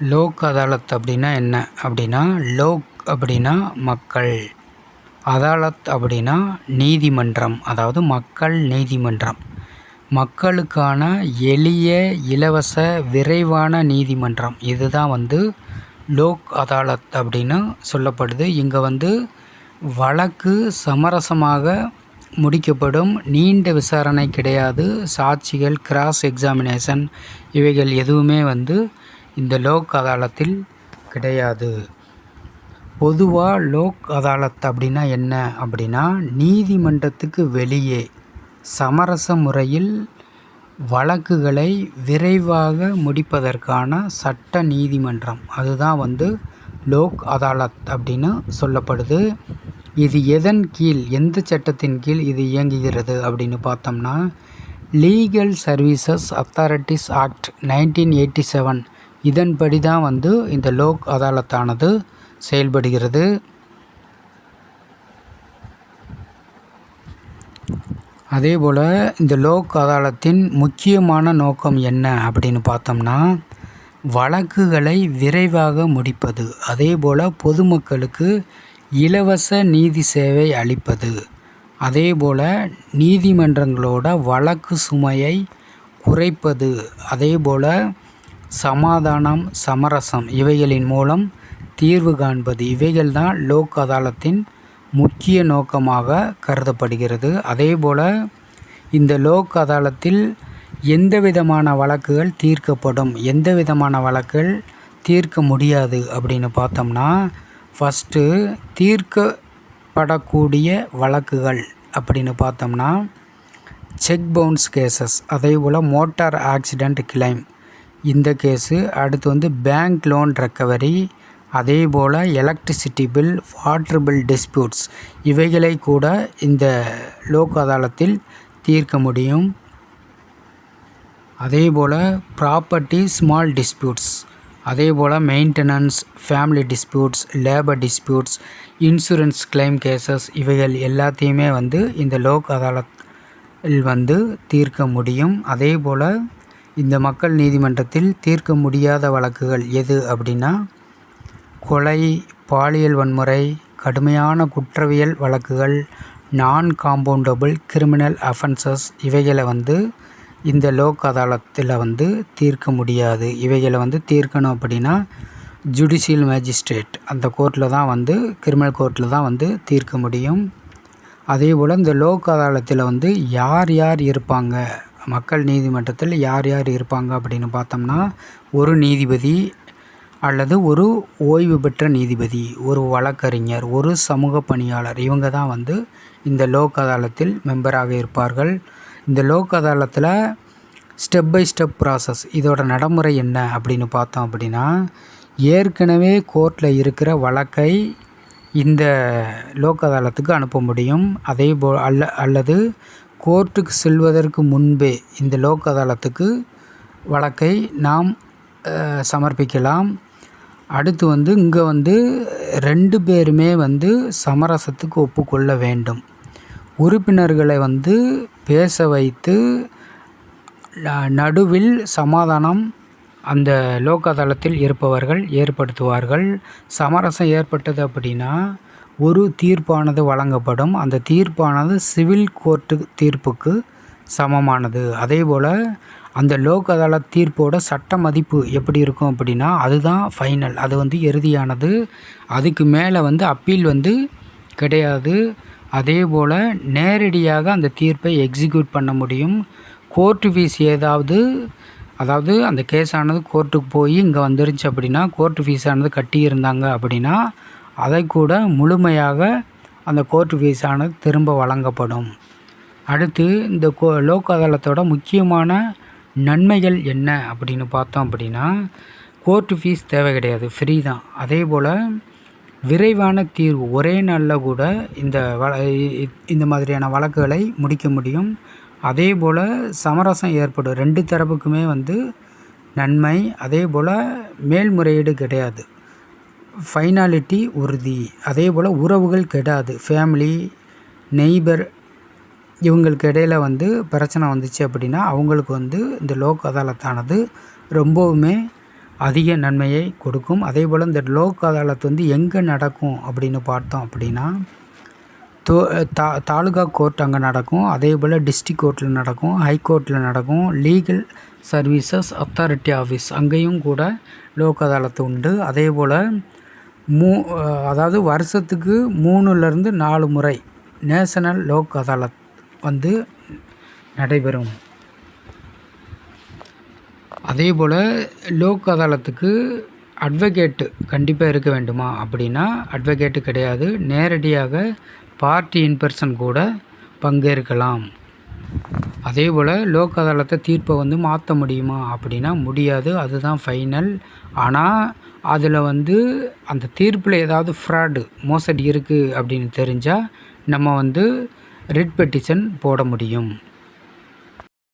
லோக் அதாலத் அப்படின்னா என்ன? அப்படின்னா லோக் அப்படின்னா மக்கள். அதாலத் அப்படின்னா நீதிமன்றம் அதாவது மக்கள் நீதிமன்றம். மக்களுக்கான எளிய இலவச விரைவான நீதிமன்றம். இதுதான் வந்து லோக் அதாலத் அப்படின்னு சொல்லப்படுது. இங்கே வந்து வழக்கு சமரசமாக முடிக்கப்படும். நீண்ட விசாரணை கிடையாது. சாட்சிகள் கிராஸ் எக்ஸாமினேஷன் இவைகள் எதுவுமே வந்து இந்த லோக் அதாலத்தில் கிடையாது. பொதுவாக லோக் அதாலத் அப்படின்னா என்ன அப்படின்னா நீதிமன்றத்துக்கு வெளியே சமரச முறையில் வழக்குகளை விரைவாக முடிப்பதற்கான சட்ட நீதிமன்றம். அதுதான் வந்து லோக் அதாலத் அப்படின்னு சொல்லப்படுது. இது எதன் கீழ் எந்த சட்டத்தின் கீழ் இது இயங்குகிறது அப்படின்னு பார்த்தோம்னா legal services authorities act nineteen eighty seven இதன்படி தான் வந்து இந்த லோக் அதாலத்தானது செயல்படுகிறது. அதே போல் இந்த லோக் அதாலத்தின் முக்கியமான நோக்கம் என்ன அப்படின்னு பார்த்தோம்னா வழக்குகளை விரைவாக முடிப்பது. அதே போல் பொதுமக்களுக்கு இலவச நீதி சேவை அளிப்பது. அதே போல் நீதிமன்றங்களோட வழக்கு சுமையை குறைப்பது. அதே போல் சமாதானம் சமரசம் இவைகளின் மூலம் தீர்வு காண்பது. இவைகள் தான் லோக் அதாலத்தின் முக்கிய நோக்கமாக கருதப்படுகிறது. அதேபோல் இந்த லோக் அதாலத்தில் எந்த விதமான வழக்குகள் தீர்க்கப்படும்? எந்த விதமான வழக்குகள் தீர்க்க முடியாது அப்படின்னு பார்த்தோம்னா ஃபஸ்ட்டு தீர்க்கப்படக்கூடிய வழக்குகள் அப்படின்னு பார்த்தோம்னா செக் பவுன்ஸ் கேசஸ் அதே போல் மோட்டார் ஆக்சிடெண்ட் கிளைம் இந்த கேஸு. அடுத்து வந்து பேங்க் லோன் ரெக்கவரி அதே போல் electricity bill water bill disputes. இவைகளை கூட இந்த லோக் அதாலத்தில் தீர்க்க முடியும். அதே போல் ப்ராப்பர்ட்டி ஸ்மால் டிஸ்பியூட்ஸ் அதே போல் maintenance family disputes labour disputes insurance claim cases இவைகள் எல்லாத்தையுமே வந்து இந்த லோக் அதாலத்தில் வந்து தீர்க்க முடியும். அதே போல் இந்த மக்கள் நீதிமன்றத்தில் தீர்க்க முடியாத வழக்குகள் எது அப்படின்னா கொலை பாலியல் வன்முறை கடுமையான குற்றவியல் வழக்குகள் நான் காம்பவுண்டபிள் கிரிமினல் அஃபென்சஸ் இவைகளை வந்து இந்த லோக் அதாலத்தில் வந்து தீர்க்க முடியாது. இவைகளை வந்து தீர்க்கணும் அப்படின்னா ஜுடிஷியல் மேஜிஸ்ட்ரேட் அந்த கோர்ட்டில் தான் வந்து கிரிமினல் கோர்ட்டில் தான் வந்து தீர்க்க முடியும். அதே போல் இந்த லோக் அதாலத்தில் வந்து யார் யார் இருப்பாங்க மக்கள் நீதிமன்றத்தில் யார் யார் இருப்பாங்க அப்படின்னு பார்த்தோம்னா ஒரு நீதிபதி அல்லது ஒரு ஓய்வு பெற்ற நீதிபதி ஒரு வழக்கறிஞர் ஒரு சமூக பணியாளர் இவங்க தான் வந்து இந்த லோக் அதாலத்தில் மெம்பராக இருப்பார்கள். இந்த லோக் அதாலத்தில் ஸ்டெப் பை ஸ்டெப் ப்ராசஸ் இதோட நடைமுறை என்ன அப்படின்னு பார்த்தோம் அப்படின்னா ஏற்கனவே கோர்ட்டில் இருக்கிற வழக்கை இந்த லோக் அதாலத்துக்கு அனுப்ப முடியும். அதே போ அல்ல அல்லது கோர்ட்டுக்கு செல்வதற்கு முன்பே இந்த லோக் அதாலத்துக்கு வழக்கை நாம் சமர்ப்பிக்கலாம். அடுத்து வந்து இங்கே வந்து ரெண்டு பேருமே வந்து சமரசத்துக்கு ஒப்புக்கொள்ள வேண்டும். உறுப்பினர்களை வந்து பேச வைத்து நடுவில் சமாதானம் அந்த லோக் அதாலத்தில் இருப்பவர்கள் ஏற்படுத்துவார்கள். சமரசம் ஏற்பட்டது அப்படின்னா ஒரு தீர்ப்பானது வழங்கப்படும். அந்த தீர்ப்பானது சிவில் கோர்ட்டு தீர்ப்புக்கு சமமானது. அதே போல் அந்த லோக் அதாலத் தீர்ப்போட சட்ட மதிப்பு எப்படி இருக்கும் அப்படின்னா அதுதான் ஃபைனல். அது வந்து இறுதியானது. அதுக்கு மேலே வந்து அப்பீல் வந்து கிடையாது. அதே போல் நேரடியாக அந்த தீர்ப்பை எக்ஸிக்யூட் பண்ண முடியும். கோர்ட்டு ஃபீஸ் ஏதாவது அதாவது அந்த கேஸானது கோர்ட்டுக்கு போய் இங்கே வந்துருச்சு அப்படின்னா கோர்ட்டு ஃபீஸானது கட்டியிருந்தாங்க அப்படின்னா அதை கூட முழுமையாக அந்த கோர்ட்டு ஃபீஸானது திரும்ப வழங்கப்படும். அடுத்து இந்த கோ லோக் அதாலத்தோட முக்கியமான நன்மைகள் என்ன அப்படின்னு பார்த்தோம் அப்படின்னா கோர்ட்டு ஃபீஸ் தேவை கிடையாது ஃப்ரீ தான். அதே போல் விரைவான தீர்வு ஒரே நாளில் கூட இந்த வ இந்த மாதிரியான வழக்குகளை முடிக்க முடியும். அதே போல் சமரசம் ஏற்படும். ரெண்டு தரப்புக்குமே வந்து நன்மை அதே போல் மேல்முறையீடு கிடையாது. ஃபைனாலிட்டி உறுதி. அதே போல் உறவுகள் கெடாது. ஃபேமிலி நெய்பர் இவங்களுக்கு இடையில வந்து பிரச்சனை வந்துச்சு அப்படின்னா அவங்களுக்கு வந்து இந்த லோக் அதாலத்தானது ரொம்பவுமே அதிக நன்மையை கொடுக்கும். அதே போல் இந்த லோக் அதாலத் வந்து எங்கே நடக்கும் அப்படின்னு பார்த்தோம் அப்படின்னா தோ தா தாலுகா கோர்ட் அங்கே நடக்கும். அதே போல் டிஸ்ட்ரிக் கோர்ட்டில் நடக்கும் ஹைகோர்ட்டில் நடக்கும். லீகல் சர்வீசஸ் அத்தாரிட்டி ஆஃபீஸ் அங்கேயும் கூட லோக் அதாலத்து உண்டு. அதே போல் மூ அதாவது வருஷத்துக்கு மூணுலேருந்து நாலு முறை நேஷனல் லோக் அதாலத் வந்து நடைபெறும். அதே போல் லோக் அதாலத்துக்கு அட்வொகேட்டு கண்டிப்பாக இருக்க வேண்டுமா அப்படின்னா அட்வொகேட்டு கிடையாது. நேரடியாக பார்ட்டி இன்பர்சன் கூட பங்கேற்கலாம். அதே போல் லோக் அதாலத்தை தீர்ப்பை வந்து மாற்ற முடியுமா அப்படின்னா முடியாது. அதுதான் ஃபைனல். ஆனால் அதில் வந்து அந்த தீர்ப்பில் ஏதாவது ஃப்ராடு மோசடி இருக்குது அப்படின்னு தெரிஞ்சால் நம்ம வந்து ரிட் பெட்டிஷன் போட முடியும்.